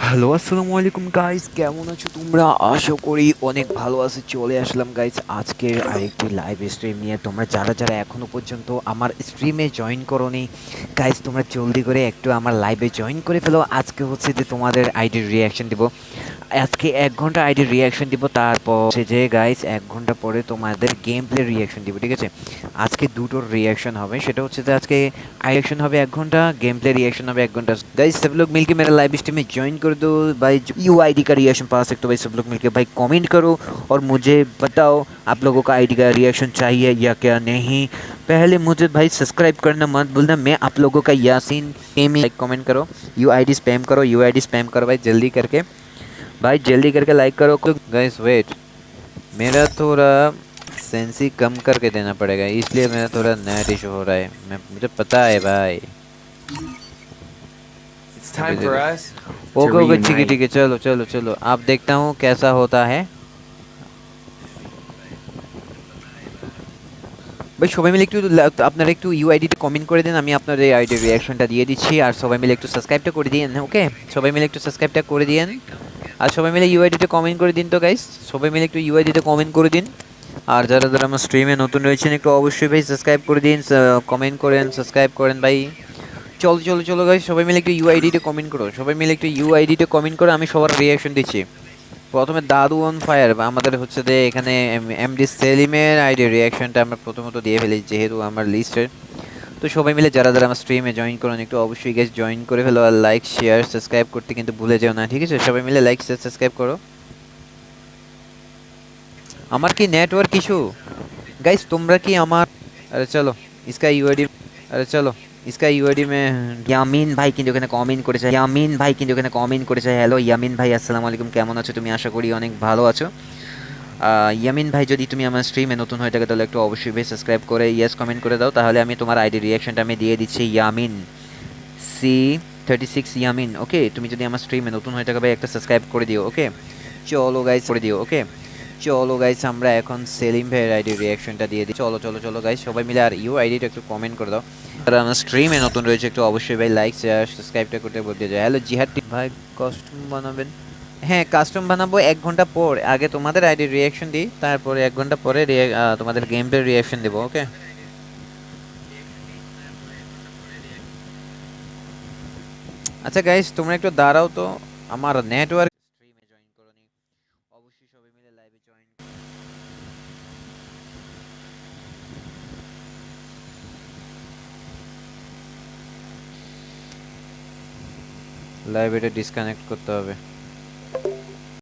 Hello, আসসালামু আলাইকুম guys কেমন আছো তোমরা? আশা করি অনেক ভালো আছো। চলে আসলাম গাইস আজকের আরেকটি লাইভ স্ট্রিম নিয়ে। তোমরা যারা যারা এখনও পর্যন্ত আমার স্ট্রিমে জয়েন করোনি গাইস তোমরা জলদি করে একটু আমার লাইভে জয়েন করে ফেলো। আজকে হচ্ছে যে তোমাদের আইডির রিয়াকশন দিব। আজকে এক ঘন্টা আইডির রিয়াকশন দিব তারপর হচ্ছে যে গাইস এক ঘন্টা পরে তোমাদের গেম প্লে রিয়াকশন দিব ঠিক আছে আজকে দুটোর রিয়াকশন হবে সেটা হচ্ছে যে আজকে रिएक्शन হবে এক ঘন্টা गेम प्ले रिएक्शन হবে এক ঘন্টা गाइस सब लोग मिलके मेरा लाइव स्ट्रीम में ज्वाइन कर दो भाई यू आईडी का रिएक्शन पा सकते हो भाई सब लोग मिलके भाई कमेंट करो और मुझे बताओ आप लोगों का आईडी का रिएक्शन चाहिए या क्या नहीं पहले मुझे भाई सब्सक्राइब करना मत भूलना मैं आप लोगों का यासीन गेमिंग लाइक कमेंट करो यू आईडी स्पैम करो यू आईडी स्पैम करो भाई जल्दी करके भाई जल्दी करके लाइक करो गाइस वेट मेरा थोड़ा सेंसी कम करके देना पड़ेगा इसलिए मेरा थोड़ा नेट इशू हो रहा है मैं मुझे पता है भाई It's time for us. Okay okay ठीक है reunite. ठीक है चलो चलो चलो आप देखता हूँ कैसा होता है ভাই সবাই মিলে একটু লা- আপনারা একটু ইউআইডিতে কমেন্ট করে দেন আমি আপনাদের এই আইডির রিয়াকশনটা দিয়ে দিচ্ছি আর সবাই মিলে একটু সাবস্ক্রাইবটা করে দিন ওকে সবাই মিলে একটু সাবস্ক্রাইবটা করে দিন আর সবাই মিলে ইউআইডিতে কমেন্ট করে দিন তো গাইস সবাই মিলে একটু ইউআইডিতে কমেন্ট করে দিন। আর যারা যারা আমার স্ট্রিমে নতুন রয়েছেন, একটু অবশ্যই ভাই সাবস্ক্রাইব করে দিন কমেন্ট করেন সাবস্ক্রাইব করেন ভাই। চলো চলো চলো গাইস সবাই মিলে একটু ইউআইডিতে কমেন্ট করো। সবাই মিলে একটু ইউআইডিতে কমেন্ট করো, আমি সবার রিয়াকশন দিচ্ছি। প্রথমে দাদু অন ফায়ার আমাদের হচ্ছে যে এখানে এমডি সেলিমের আইডি রিয়াকশনটা আমরা প্রথমত দিয়ে ফেলি যেহেতু আমার লিস্টের তো সবাই মিলে যারা যারা আমার স্ট্রিমে জয়েন করুন একটু অবশ্যই গেস জয়েন করে ফেলো আর লাইক শেয়ার সাবস্ক্রাইব করতে কিন্তু ভুলে যেও না ঠিক আছে সবাই মিলে লাইক শেয়ার সাবস্ক্রাইব করো আমার কি নেটওয়ার্ক ইস্যু গাইস তোমরা কি আমার আরে চলো इसका यूआईडी আরে চলো इसका यूआईडी में ইয়ামিন ভাই কিন্তু এখানে কমেন্ট করেছে ইয়ামিন ভাই কিন্তু এখানে কমেন্ট করেছে হ্যালো ইয়ামিন ভাই আসসালামু আলাইকুম কেমন আছো তুমি আশা করি অনেক ভালো আছো আহ, ইয়ামিন ভাই, যদি তুমি আমার স্ট্রিমে নতুন হয়ে থাকে, তাহলে একটু অবশ্যই ভাই সাবস্ক্রাইব করে ইয়েস কমেন্ট করে দাও। তাহলে আমি তোমার আইডি রিয়াকশনটা আমি দিয়ে দিচ্ছি, Yamin C thirty six Yamin okay তুমি যদি আমার স্ট্রিমে নতুন হয়ে থাকে ভাই, একটা সাবস্ক্রাইব করে দিও ওকে চলো গাইস করে দিও ওকে চলো গাইস আমরা এখন সেলিম ভাইয়ের আইডি রিয়াকশনটা দিয়ে দিই। চলো চলো চলো গাইস সবাই মিলে আর ইউ আইডিটা একটু কমেন্ট করে দাও। আর আমার স্ট্রিমে নতুন রয়েছে, একটু অবশ্যই ভাই লাইক শেয়ার সাবস্ক্রাইবটা করতে বলতে যায় হ্যালো জিহাদ ভাই কস্টিউম বানাবেন। হ্যাঁ কাস্টম বানাবো এক ঘণ্টা পর। আগে তোমাদের আইডি রিয়াকশন দিই, তারপরে এক ঘণ্টা পরে তোমাদের গেম প্লে রিয়াকশন দেবো ওকে আচ্ছা গাইস তোমরা একটু দাঁড়াও তো। আমার নেটওয়ার্ক স্ট্রিমে জয়েন করনি অবশ্যই ডিসকানেক্ট করতে হবে।